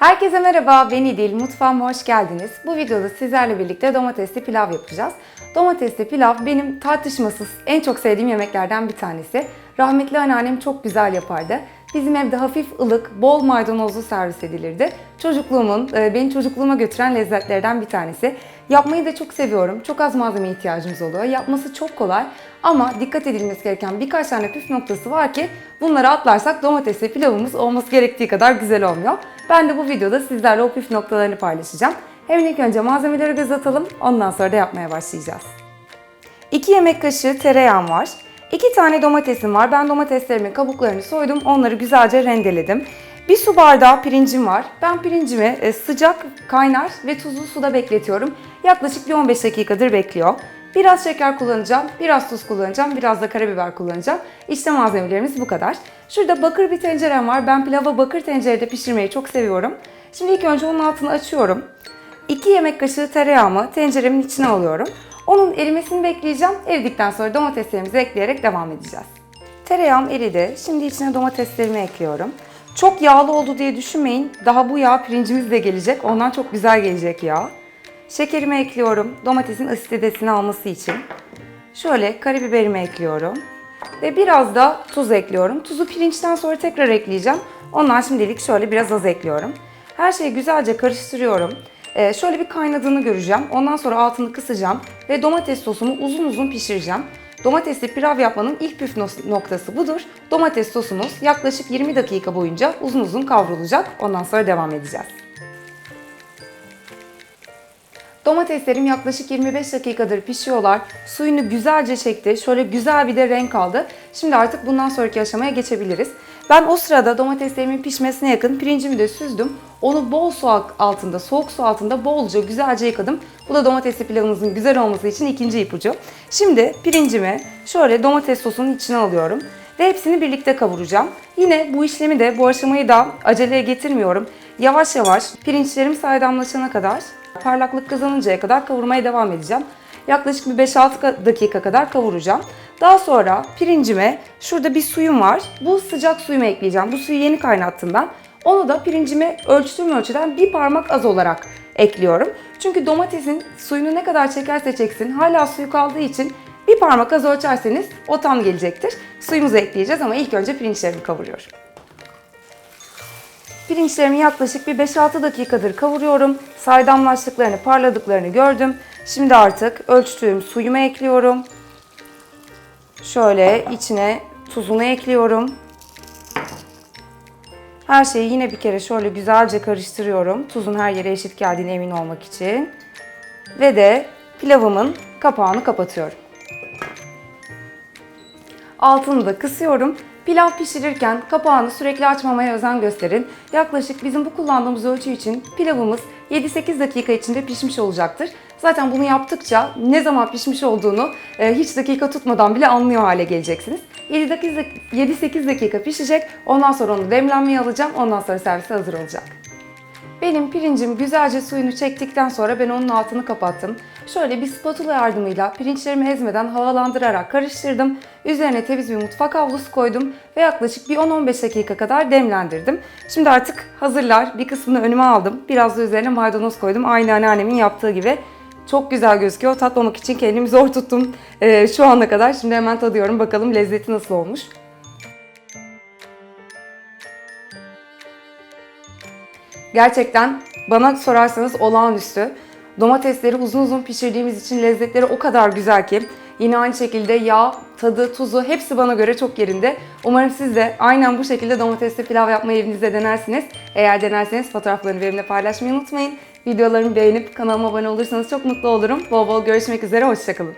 Herkese merhaba, ben İdil. Mutfağıma hoş geldiniz. Bu videoda sizlerle birlikte domatesli pilav yapacağız. Domatesli pilav benim tartışmasız en çok sevdiğim yemeklerden bir tanesi. Rahmetli anneannem çok güzel yapardı. Bizim evde hafif ılık, bol maydanozlu servis edilirdi. Çocukluğumun, e, beni çocukluğuma götüren lezzetlerden bir tanesi. Yapmayı da çok seviyorum. Çok az malzeme ihtiyacımız oluyor. Yapması çok kolay ama dikkat edilmesi gereken birkaç tane püf noktası var ki bunları atlarsak domatesli pilavımız olması gerektiği kadar güzel olmuyor. Ben de bu videoda sizlerle o püf noktalarını paylaşacağım. Hemen ilk önce malzemelere göz atalım. Ondan sonra da yapmaya başlayacağız. 2 yemek kaşığı tereyağım var. 2 tane domatesim var. Ben domateslerimin kabuklarını soydum. Onları güzelce rendeledim. Bir su bardağı pirincim var. Ben pirincimi e, sıcak, kaynar ve tuzlu suda bekletiyorum. Yaklaşık bir 15 dakikadır bekliyor. Biraz şeker kullanacağım, biraz tuz kullanacağım, biraz da karabiber kullanacağım. İşte malzemelerimiz bu kadar. Şurada bakır bir tencerem var. Ben pilava bakır tencerede pişirmeyi çok seviyorum. Şimdi ilk önce onun altını açıyorum. 2 yemek kaşığı tereyağımı tenceremin içine alıyorum. Onun erimesini bekleyeceğim. Eridikten sonra domateslerimizi ekleyerek devam edeceğiz. Tereyağım eridi. Şimdi içine domateslerimi ekliyorum. Çok yağlı oldu diye düşünmeyin. Daha bu yağ pirincimiz de gelecek. Ondan çok güzel gelecek yağ. Şekerimi ekliyorum. Domatesin asiditesini alması için. Şöyle karabiberimi ekliyorum. Ve biraz da tuz ekliyorum. Tuzu pirinçten sonra tekrar ekleyeceğim. Ondan şimdilik şöyle biraz az ekliyorum. Her şeyi güzelce karıştırıyorum. Ee, şöyle bir kaynadığını göreceğim. Ondan sonra altını kısacağım ve domates sosumu uzun uzun pişireceğim. Domatesli pilav yapmanın ilk püf noktası budur. Domates sosumuz yaklaşık 20 dakika boyunca uzun uzun kavrulacak. Ondan sonra devam edeceğiz. Domateslerim yaklaşık 25 dakikadır pişiyorlar. Suyunu güzelce çekti. Şöyle güzel bir de renk aldı. Şimdi artık bundan sonraki aşamaya geçebiliriz. Ben o sırada domateslerimin pişmesine yakın pirincimi de süzdüm. Onu bol su altında, soğuk su altında bolca güzelce yıkadım. Bu da domatesli pilavımızın güzel olması için ikinci ipucu. Şimdi pirincimi şöyle domates sosunun içine alıyorum ve hepsini birlikte kavuracağım. Yine bu işlemi de bu aşamayı da aceleye getirmiyorum. Yavaş yavaş pirinçlerim saydamlaşana kadar parlaklık kazanıncaya kadar kavurmaya devam edeceğim. Yaklaşık bir 5-6 dakika kadar kavuracağım. Daha sonra pirincime şurada bir suyum var. Bu sıcak suyumu ekleyeceğim. Bu suyu yeni kaynattım ben. Onu da pirincime ölçtüğüm ölçüden bir parmak az olarak ekliyorum. Çünkü domatesin suyunu ne kadar çekerse çeksin hala suyu kaldığı için bir parmak az ölçerseniz o tam gelecektir. Suyumuzu ekleyeceğiz ama ilk önce pirinçlerimi kavuruyorum. Pirinçlerimi yaklaşık bir 5-6 dakikadır kavuruyorum. Saydamlaştıklarını, parladıklarını gördüm. Şimdi artık ölçtüğüm suyumu ekliyorum. Şöyle içine tuzunu ekliyorum. Her şeyi yine bir kere şöyle güzelce karıştırıyorum. Tuzun her yere eşit geldiğine emin olmak için. Ve de pilavımın kapağını kapatıyorum. Altını da kısıyorum. Pilav pişirirken kapağını sürekli açmamaya özen gösterin. Yaklaşık bizim bu kullandığımız ölçü için pilavımız 7-8 dakika içinde pişmiş olacaktır. Zaten bunu yaptıkça ne zaman pişmiş olduğunu e, hiç dakika tutmadan bile anlıyor hale geleceksiniz. 7-8 dakika pişecek. Ondan sonra onu demlenmeye alacağım. Ondan sonra servise hazır olacak. Benim pirincim güzelce suyunu çektikten sonra ben onun altını kapattım. Şöyle bir spatula yardımıyla pirinçlerimi ezmeden havalandırarak karıştırdım. Üzerine temiz bir mutfak havlusu koydum ve yaklaşık bir 10-15 dakika kadar demlendirdim. Şimdi artık hazırlar. Bir kısmını önüme aldım. Biraz da üzerine maydanoz koydum. Aynı anneannemin yaptığı gibi. Çok güzel gözüküyor. Tatmamak için kendimi zor tuttum ee, şu ana kadar. Şimdi hemen tadıyorum. Bakalım lezzeti nasıl olmuş. Gerçekten bana sorarsanız olağanüstü. Domatesleri uzun uzun pişirdiğimiz için lezzetleri o kadar güzel ki. Yine aynı şekilde yağ, tadı, tuzu hepsi bana göre çok yerinde. Umarım siz de aynen bu şekilde domatesli pilav yapmayı evinizde denersiniz. Eğer denerseniz fotoğraflarını benimle paylaşmayı unutmayın. Videolarımı beğenip kanalıma abone olursanız çok mutlu olurum. Bol bol görüşmek üzere, hoşçakalın.